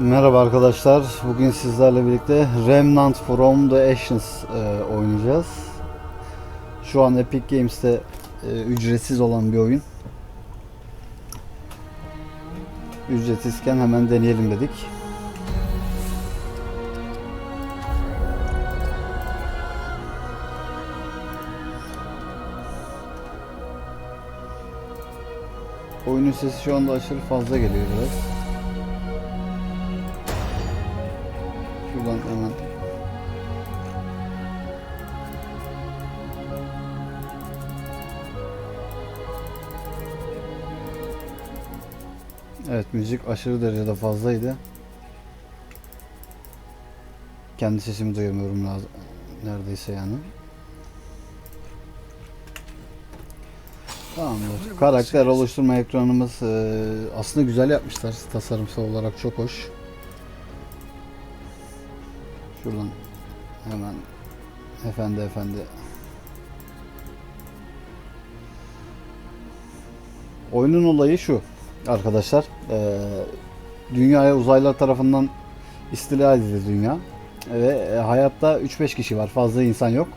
Merhaba arkadaşlar. Bugün sizlerle birlikte Remnant from the Ashes e, oynayacağız. Şu an Epic Games'te e, ücretsiz olan bir oyun. Ücretsizken hemen deneyelim dedik. Oyunun sesi şu anda aşırı fazla geliyor biraz. Şuradan hemen Evet müzik aşırı derecede fazlaydı. Kendi sesimi duyamıyorum lazım. Neredeyse yani. Tamamdır. Karakter oluşturma ekranımız eee, aslında güzel yapmışlar. Tasarımsal olarak çok hoş. Şuradan hemen efendi efendi. Oyunun olayı şu arkadaşlar. Eee, dünyaya uzaylılar tarafından istila edildi dünya. Ve e, hayatta 3-5 kişi var. Fazla insan yok.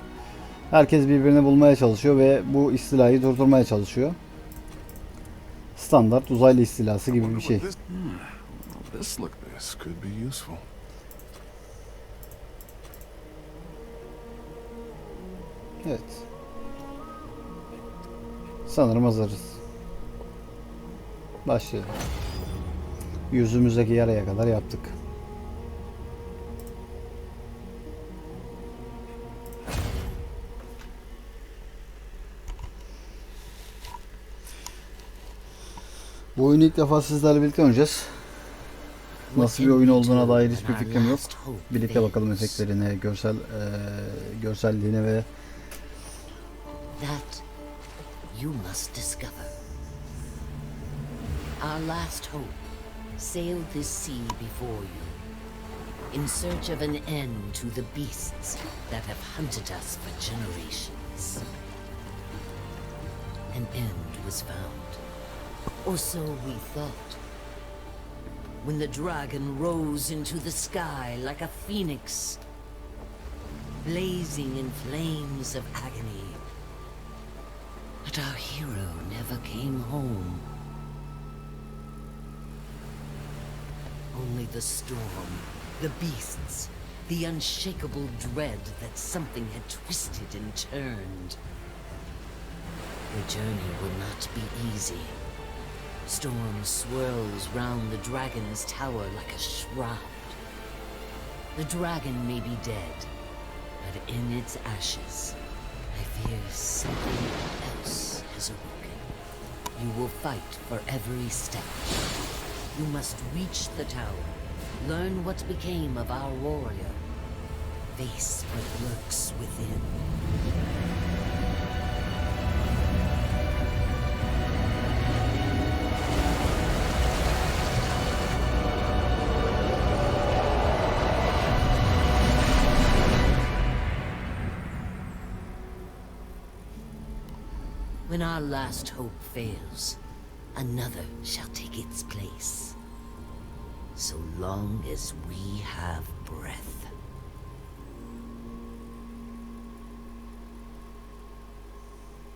Herkes birbirini bulmaya çalışıyor ve bu istilayı durdurmaya çalışıyor. Standart uzaylı istilası gibi bir şey. Hmm, Evet. Sanırım hazırız. Başlayalım. Yüzümüzdeki yaraya kadar yaptık. Bu oyunu ilk defa sizlerle birlikte oynayacağız. Nasıl bir oyun olduğuna dair hiçbir fikrim yok. Birlikte bakalım efektlerine, görsel eee, görselliğine ve That you must discover. Our last hope sailed this sea before you, in search of an end to the beasts that have hunted us for generations. An end was found, or so we thought. When the dragon rose into the sky like a phoenix, blazing in flames of agony. Hero never came home. Only the storm, the beasts, the unshakable dread that something had twisted and turned. The journey will not be easy. Storm swirls round the dragon's tower like a shroud. The dragon may be dead, but in its ashes, I fear something has awoken. You will fight for every step. You must reach the tower, learn what became of our warrior, face what lurks within. When our last hope fails, another shall take its place. So long as we have breath.